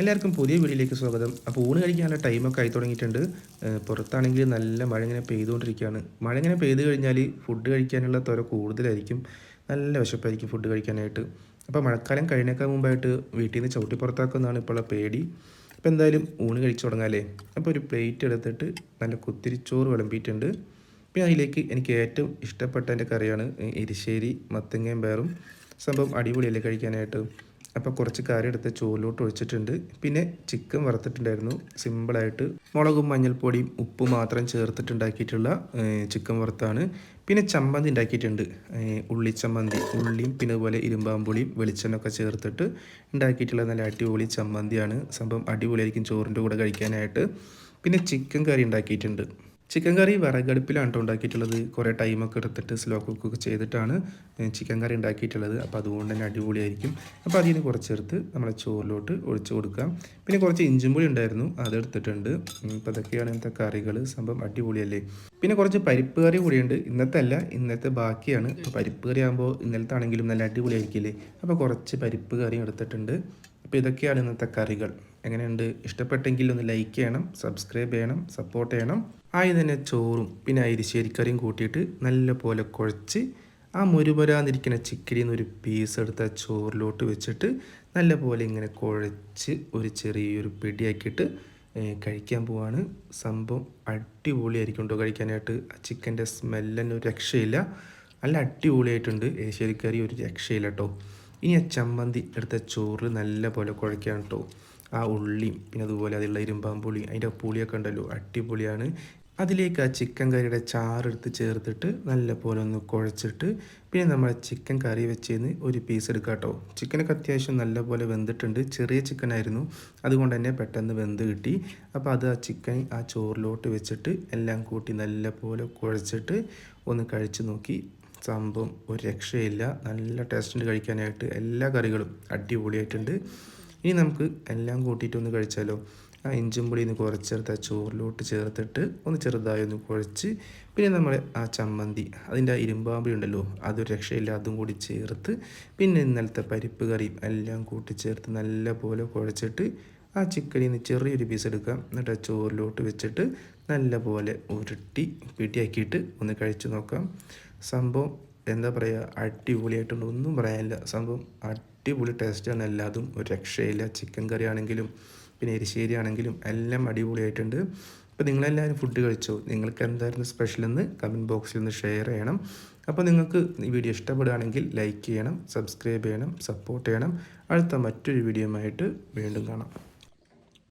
എല്ലാവർക്കും പുതിയ വീഡിയോയിലേക്ക് സ്വാഗതം. അപ്പോൾ ഊണ് കഴിക്കാനുള്ള ടൈമൊക്കെ ആയി തുടങ്ങിയിട്ടുണ്ട്. പുറത്താണെങ്കിൽ നല്ല മഴ ഇങ്ങനെ പെയ്തുകൊണ്ടിരിക്കുകയാണ്. മഴ ഇങ്ങനെ പെയ്ത് കഴിഞ്ഞാൽ ഫുഡ് കഴിക്കാനുള്ള ത്വര കൂടുതലായിരിക്കും. നല്ല വിശപ്പായിരിക്കും ഫുഡ് കഴിക്കാനായിട്ട്. അപ്പോൾ മഴക്കാലം കഴിഞ്ഞേക്കാൾ മുമ്പായിട്ട് വീട്ടിൽ നിന്ന് ചവിട്ടി പുറത്താക്കുന്നതാണ് ഇപ്പോഴുള്ള പേടി. അപ്പോൾ എന്തായാലും ഊണ് കഴിച്ചു തുടങ്ങാമല്ലേ അപ്പോൾ ഒരു പ്ലേറ്റ് എടുത്തിട്ട് നല്ല കുത്തിരിച്ചോറ് വിളമ്പിയിട്ടുണ്ട്. പിന്നെ അതിലേക്ക് എനിക്ക് ഏറ്റവും ഇഷ്ടപ്പെട്ട എന്റെ കറിയാണ് എരിശ്ശേരി മത്തങ്ങയും പേറും സംഭവം അടിപൊളിയല്ലേ കഴിക്കാനായിട്ട്? അപ്പോൾ കുറച്ച് കറി എടുത്ത് ചോറിലോട്ട് ഒഴിച്ചിട്ടുണ്ട്. പിന്നെ ചിക്കൻ വറുത്തിട്ടുണ്ടായിരുന്നു. സിമ്പിളായിട്ട് മുളകും മഞ്ഞൾപ്പൊടിയും ഉപ്പ് മാത്രം ചേർത്തിട്ടുണ്ടാക്കിയിട്ടുള്ള ചിക്കൻ വറുത്താണ്. പിന്നെ ചമ്മന്തി ഉണ്ടാക്കിയിട്ടുണ്ട്. ഉള്ളി ചമ്മന്തി. ഉള്ളിയും പിന്നെ അതുപോലെ ഇരുമ്പാമ്പുളിയും വെളിച്ചെണ്ണൊക്കെ ചേർത്തിട്ട് ഉണ്ടാക്കിയിട്ടുള്ള നല്ല അടിപൊളി ചമ്മന്തിയാണ്. സംഭവം അടിപൊളിയായിരിക്കും ചോറിന്റെ കൂടെ കഴിക്കാനായിട്ട്. പിന്നെ ചിക്കൻ കറി ഉണ്ടാക്കിയിട്ടുണ്ട്. ചിക്കൻ കറി വിറകടുപ്പിലാണ് കേട്ടോ ഉണ്ടാക്കിയിട്ടുള്ളത്. കുറേ ടൈമൊക്കെ എടുത്തിട്ട് സ്ലോ കുക്കൊക്കെ ചെയ്തിട്ടാണ് ചിക്കൻ കറി ഉണ്ടാക്കിയിട്ടുള്ളത്. അപ്പോൾ അതുകൊണ്ട് തന്നെ അടിപൊളിയായിരിക്കും. അപ്പോൾ അതിൽ നിന്ന് കുറച്ചെടുത്ത് നമ്മളെ ചോറിലോട്ട് ഒഴിച്ച് കൊടുക്കാം. പിന്നെ കുറച്ച് ഇഞ്ചും പൊടി ഉണ്ടായിരുന്നു. അതെടുത്തിട്ടുണ്ട് ഇപ്പോൾ അതൊക്കെയാണ് ഇന്നത്തെ കറികൾ. സംഭവം അടിപൊളിയല്ലേ? പിന്നെ കുറച്ച് പരിപ്പ് കറി കൂടിയുണ്ട്. ഇന്നത്തെ അല്ല ഇന്നത്തെ ബാക്കിയാണ്. അപ്പോൾ പരിപ്പ് കറി ആകുമ്പോൾ ഇന്നലത്തെ ആണെങ്കിലും നല്ല അടിപൊളിയായിരിക്കില്ലേ? അപ്പോൾ കുറച്ച് പരിപ്പ് കറിയും എടുത്തിട്ടുണ്ട്. അപ്പോൾ ഇതൊക്കെയാണ് ഇന്നത്തെ കറികൾ. എങ്ങനെയുണ്ട്? ഇഷ്ടപ്പെട്ടെങ്കിൽ ഒന്ന് ലൈക്ക് ചെയ്യണം സബ്സ്ക്രൈബ് ചെയ്യണം സപ്പോർട്ട് ചെയ്യണം. ആയി തന്നെ ചോറും പിന്നെ അരിശ്ശേരിക്കറിയും കൂട്ടിയിട്ട് നല്ല പോലെ കുഴച്ച് ആ മുരുപരാതിരിക്കുന്ന ചിക്കനിൽ നിന്ന് ഒരു പീസ് എടുത്ത ചോറിലോട്ട് വെച്ചിട്ട് നല്ല പോലെ ഇങ്ങനെ കുഴച്ച് ഒരു ചെറിയൊരു പിടിയാക്കിയിട്ട് കഴിക്കാൻ പോവാണ്. സംഭവം അടിപൊളിയായിരിക്കും കേട്ടോ കഴിക്കാനായിട്ട്. ആ ചിക്കന്റെ സ്മെല്ലൊന്നും ഒരു രക്ഷയില്ല. നല്ല അടിപൊളിയായിട്ടുണ്ട്. ഏശ്ശേരിക്കറി ഒരു രക്ഷയില്ല കേട്ടോ ഇനി ആ ചമ്മന്തി എടുത്ത ചോറ് നല്ല പോലെ കുഴയ്ക്കാൻ കേട്ടോ ആ ഉള്ളിയും പിന്നെ അതുപോലെ അതിലുള്ള ഇരുമ്പാമ്പുളി അതിന്റെ പുളിയൊക്കെ ഉണ്ടല്ലോ അടിപൊളിയാണ്. അതിലേക്ക് ആ ചിക്കൻ കറിയുടെ ചാറെടുത്ത് ചേർത്തിട്ട് നല്ല പോലെ ഒന്ന് കുഴച്ചിട്ട് പിന്നെ നമ്മൾ ചിക്കൻ കറി വെച്ചതിന് ഒരു പീസ് എടുക്കാം കേട്ടോ ചിക്കനൊക്കെ അത്യാവശ്യം നല്ല പോലെ വെന്തിട്ടുണ്ട്. ചെറിയ ചിക്കൻ ആയിരുന്നു. അതുകൊണ്ട് തന്നെ പെട്ടെന്ന് വെന്ത് കിട്ടി. അപ്പോൾ അത് ആ ചിക്കൻ ആ ചോറിലോട്ട് വെച്ചിട്ട് എല്ലാം കൂട്ടി നല്ല പോലെ കുഴച്ചിട്ട് ഒന്ന് കഴിച്ച് നോക്കി. സംഭവം ഒരു രക്ഷയില്ല. നല്ല ടേസ്റ്റുണ്ട് കഴിക്കാനായിട്ട്. എല്ലാ കറികളും അടിപൊളിയായിട്ടുണ്ട്. ഇനി നമുക്ക് എല്ലാം കൂട്ടിയിട്ട് ഒന്ന് കഴിച്ചാലോ? ആ ഇഞ്ചും പൊടി ഒന്ന് കുറച്ചെടുത്ത് ആ ചോറിലോട്ട് ചേർത്തിട്ട് ഒന്ന് ചെറുതായി ഒന്ന് കുഴച്ച് പിന്നെ നമ്മൾ ആ ചമ്മന്തി അതിന്റെ ആ ഇരുമ്പാമ്പി ഉണ്ടല്ലോ അതൊരു രക്ഷയില്ല അതും കൂടി ചേർത്ത് പിന്നെ ഇന്നലത്തെ പരിപ്പ് കറിയും എല്ലാം കൂട്ടി ചേർത്ത് നല്ല പോലെ കുഴച്ചിട്ട് ആ ചിക്കനിൽ നിന്ന് ചെറിയൊരു പീസ് എടുക്കാം. എന്നിട്ട് ആ ചോറിലോട്ട് വെച്ചിട്ട് നല്ല പോലെ ഉരുട്ടി പിടിയാക്കിയിട്ട് ഒന്ന് കഴിച്ചു നോക്കാം. സംഭവം എന്താ പറയുക അടിപൊളിയായിട്ടുണ്ട്. ഒന്നും പറയാനില്ല. സംഭവം അടിപൊളി ടേസ്റ്റാണ് എല്ലാതും ഒരു രക്ഷയില്ല. ചിക്കൻ കറി ആണെങ്കിലും പിന്നെ എരിശ്ശേരി ആണെങ്കിലും എല്ലാം അടിപൊളിയായിട്ടുണ്ട്. അപ്പോൾ നിങ്ങളെല്ലാവരും ഫുഡ് കഴിച്ചോ? നിങ്ങൾക്ക് എന്തായിരുന്നു സ്പെഷ്യൽ എന്ന് കമന്റ് ബോക്സിൽ ഒന്ന് ഷെയർ ചെയ്യണം. അപ്പോൾ നിങ്ങൾക്ക് ഈ വീഡിയോ ഇഷ്ടപ്പെടുകയാണെങ്കിൽ ലൈക്ക് ചെയ്യണം സബ്സ്ക്രൈബ് ചെയ്യണം സപ്പോർട്ട് ചെയ്യണം. അടുത്ത മറ്റൊരു വീഡിയോയുമായിട്ട് വീണ്ടും കാണാം.